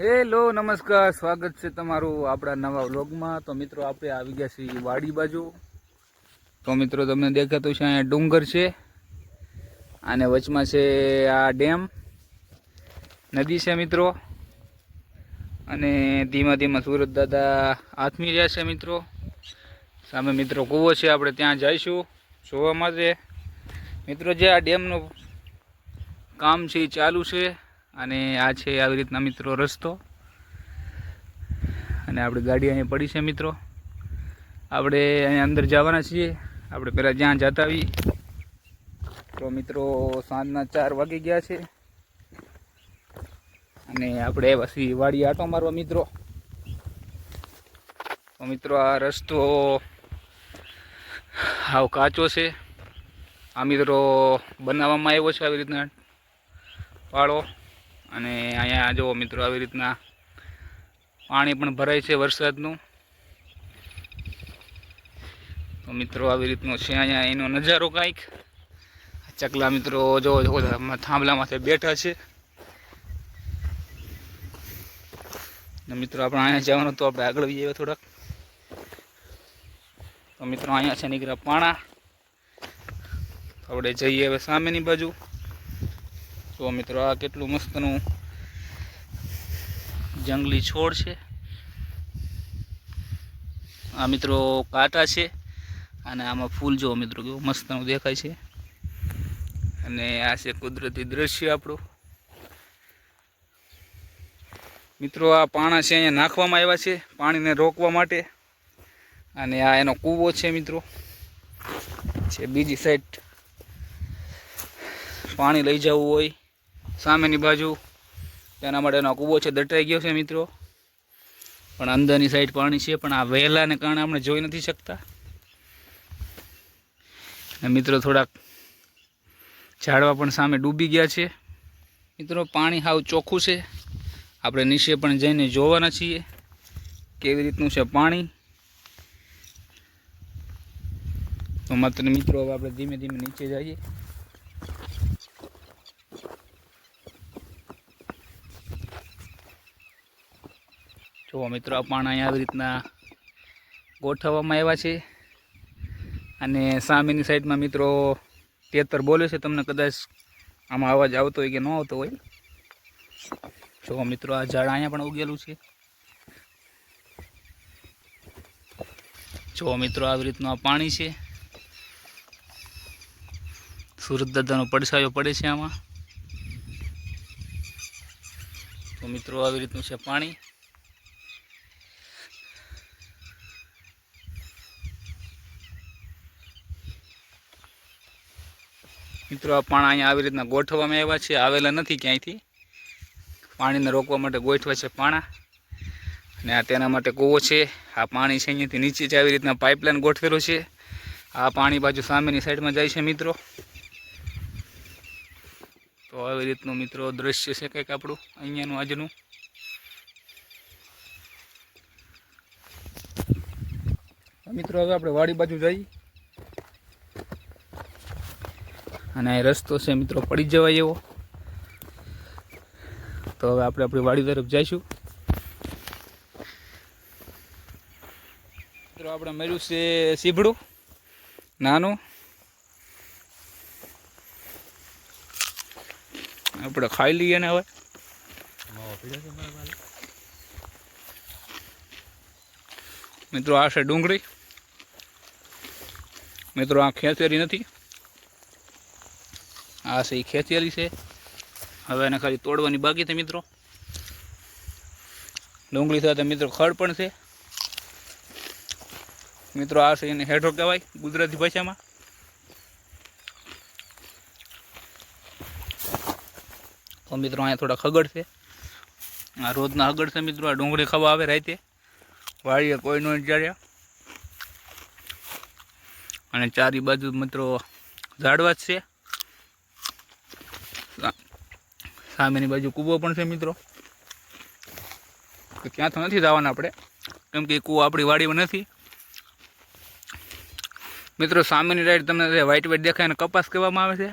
Hello, નમસ્કાર. સ્વાગત છે તમારું આપણા નવા વ્લોગમાં. તો મિત્રો, આપણે આવી ગયા છીએ વાડી બાજુ. તો મિત્રો, તમને દેખાતું છે અહીંયા ડુંગર છે. અને વચમાં છે આ ડેમ. નદી છે મિત્રો. અને ધીમા ધીમા સુરત દાદા આથમી રહ્યા છે મિત્રો. સામે મિત્રો કૂવો છે. આપણે ત્યાં જઈશું જોવા માટે. મિત્રો, જે આ ડેમનું કામ છે એ ચાલુ છે. અને આ છે આવી રીતના મિત્રો રસ્તો. અને આપણી ગાડી અહીંયા પડી છે મિત્રો. આપણે અહીંયા અંદર જવાના છીએ. આપણે પહેલાં જ્યાં જતા આવી તો મિત્રો સાંજના ચાર વાગી ગયા છે. અને આપણે પછી વાડી આટો મારવા મિત્રો. તો મિત્રો આ રસ્તો હાવ કાચો છે. આ મિત્રો બનાવવામાં આવ્યો છે આવી રીતના પાળો અને અહીંયા જુઓ મિત્રો આવી રીતના પાણી પણ ભરાય છે વરસાદનું. તો મિત્રો આવી રીતનો છે અહીંયા એનો નજારો કાંઈક. ચકલા મિત્રો જો થાંભલા થાંભલામાંથી બેઠા છે. મિત્રો આપણે અહીંયા જવાનું તો આપણે આગળ જઈએ થોડાક. તો મિત્રો અહીંયા છે નીકળ્યા પાણા. આપણે જઈએ હવે સામેની બાજુ. તો મિત્રો આ કેટલું મસ્તનું જંગલી છોડ છે. આ મિત્રો કાંટા છે અને આમાં ફૂલ જો મિત્રો કેવું મસ્તનું દેખાય છે. અને આ છે કુદરતી દ્રશ્ય આપણું. મિત્રો આ પાણા છે અહીંયા નાખવામાં આવ્યા છે પાણીને રોકવા માટે. અને આ એનો કૂવો છે મિત્રો. છે બીજી સાઈડ પાણી લઈ જવું હોય. સામેની બાજુ. તેના માટેનો કૂવો છે, દટાઈ ગયો છે મિત્રો. પણ અંદરની સાઈડ પાણી છે, પણ આ વહેલાને કારણે આપણે જોઈ નથી શકતા. અને મિત્રો થોડાક ઝાડવા પણ સામે ડૂબી ગયા છે. મિત્રો પાણી હાવ ચોખ્ખું છે. આપણે નીચે પણ જઈને જોવાના છીએ કેવી રીતનું છે પાણી. તો માત્ર મિત્રો હવે આપણે ધીમે ધીમે નીચે જઈએ. જુઓ મિત્રો, આ પાણા અહીંયા આવી રીતના ગોઠવવામાં આવ્યા છે. અને સામેની સાઈડમાં મિત્રો તેતર બોલે છે, તમને કદાચ આમાં અવાજ આવતો હોય કે ન આવતો હોય. જુઓ મિત્રો, આ ઝાડ અહીંયા પણ ઉગેલું છે. જુઓ મિત્રો, આવી રીતનું આ પાણી છે. સુરત દાદાનો પડછાયો પડે છે આમાં. તો મિત્રો, આવી રીતનું છે પાણી. મિત્રો, આ પાણા અહીંયા આવી રીતના ગોઠવવામાં આવ્યા છે. આવેલા નથી ક્યાંયથી. પાણીને રોકવા માટે ગોઠવા છે પાણા. અને આ તેના માટે કૂવો છે. આ પાણી છે અહીંયાથી નીચે જ આવી રીતના પાઇપલાઇન ગોઠવેલો છે. આ પાણી બાજુ સામેની સાઈડમાં જાય છે મિત્રો. તો આવી રીતનું મિત્રો દ્રશ્ય છે કંઈક આપણું અહીંયાનું આજનું. મિત્રો, હવે આપણે વાડી બાજુ જઈએ અને રસ્તો છે મિત્રો પડી જવાય એવો. તો હવે આપણે આપણી વાડી તરફ જઈશું. મિત્રો, આપણે મળ્યું છે સીભડું નાનું. આપણે ખાઈ લઈએ ને હવે. મિત્રો, આ છે ડુંગળી. મિત્રો, આ ખેતરી નથી. આ છે એ ખેંચેલી છે. હવે એને ખાલી તોડવાની બાકી છે મિત્રો. ડુંગળી સાથે મિત્રો ખડ પણ છે. મિત્રો આ છે એને હેઠો કહેવાય ગુજરાતી ભાષામાં. તો મિત્રો અહીંયા થોડા ખગડ છે. આ રોજના હગડ છે મિત્રો, આ ડુંગળી ખાવા આવે રાતે. વાળીએ કોઈ નો ચાર્યા અને ચારી બાજુ મિત્રો ઝાડવા જ છે. સામેની બાજુ કૂવો પણ છે મિત્રો. ત્યાં તો નથી જવાના આપણે. કેમ કે કૂવો આપણી વાડીમાં નથી. મિત્રો, સામેની રાઈડ તમને વ્હાઇટ વ્હાઇટ દેખાય અને કપાસ કહેવામાં આવે છે.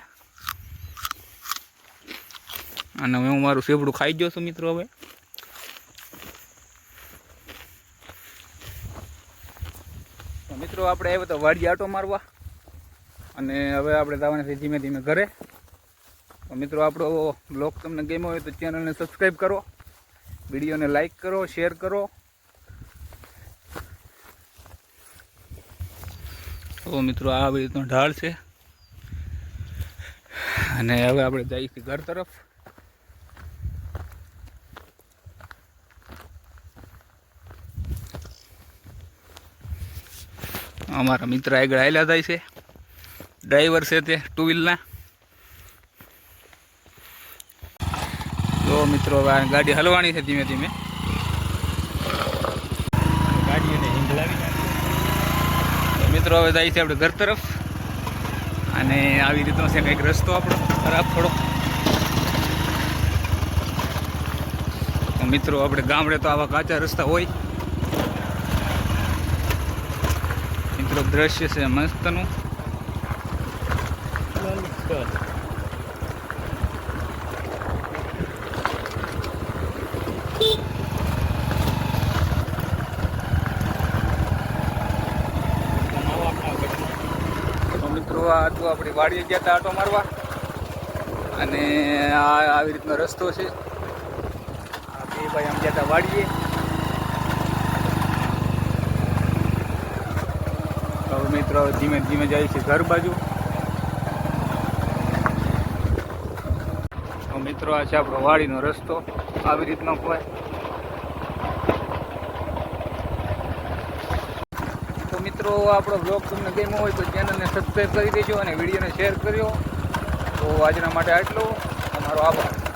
અને હું મારું સેવડું ખાઈ ગયો છું મિત્રો હવે. મિત્રો, આપણે આવ્યા તો વાડી આટો મારવા. અને હવે આપણે જવાના છે ધીમે ધીમે ઘરે. મિત્રો, આપણો બ્લોગ તમને ગમ્યો હોય તો ચેનલને સબસ્ક્રાઈબ કરો, વિડીયોને લાઈક કરો શેર કરો. તો મિત્રો આવી રીતનો ઢાળ છે. અને હવે આપણે જઈએ છીએ ઘર તરફ. અમારા મિત્ર આગળ આવેલા થાય છે. ડ્રાઈવર છે તે ટુ વ્હીલના તો મિત્રો હવે ગાડી હલવાની છે ધીમે ધીમે. ગાડીઓને હિંગલાવી મિત્રો હવે જાય છે આપણે ઘર તરફ. અને આવી રીતનો છે કંઈક રસ્તો આપણો ખરાબ થોડો મિત્રો આપણે ગામડે તો આવા કાચા રસ્તા હોય. મિત્રો દ્રશ્ય છે મસ્તનું. તો મિત્રો આપણી વાડીએ ગયા હતા આટો મારવા. અને આ આવી રીતનો રસ્તો છે. આ બે ભાઈ આમ ગયા હતા વાડીએ. હવે મિત્રો ધીમે ધીમે જાય છે ઘર બાજુ. મિત્રો આ છે આપણો વાડીનો રસ્તો. આવી રીતનો હોય તો મિત્રો, આપણો બ્લોગ તમને ગમ્યો હોય તો ચેનલને સબસ્ક્રાઈબ કરી દેજો અને વિડીયોને શેર કર્યો. તો આજના માટે આટલું. તમારો આભાર.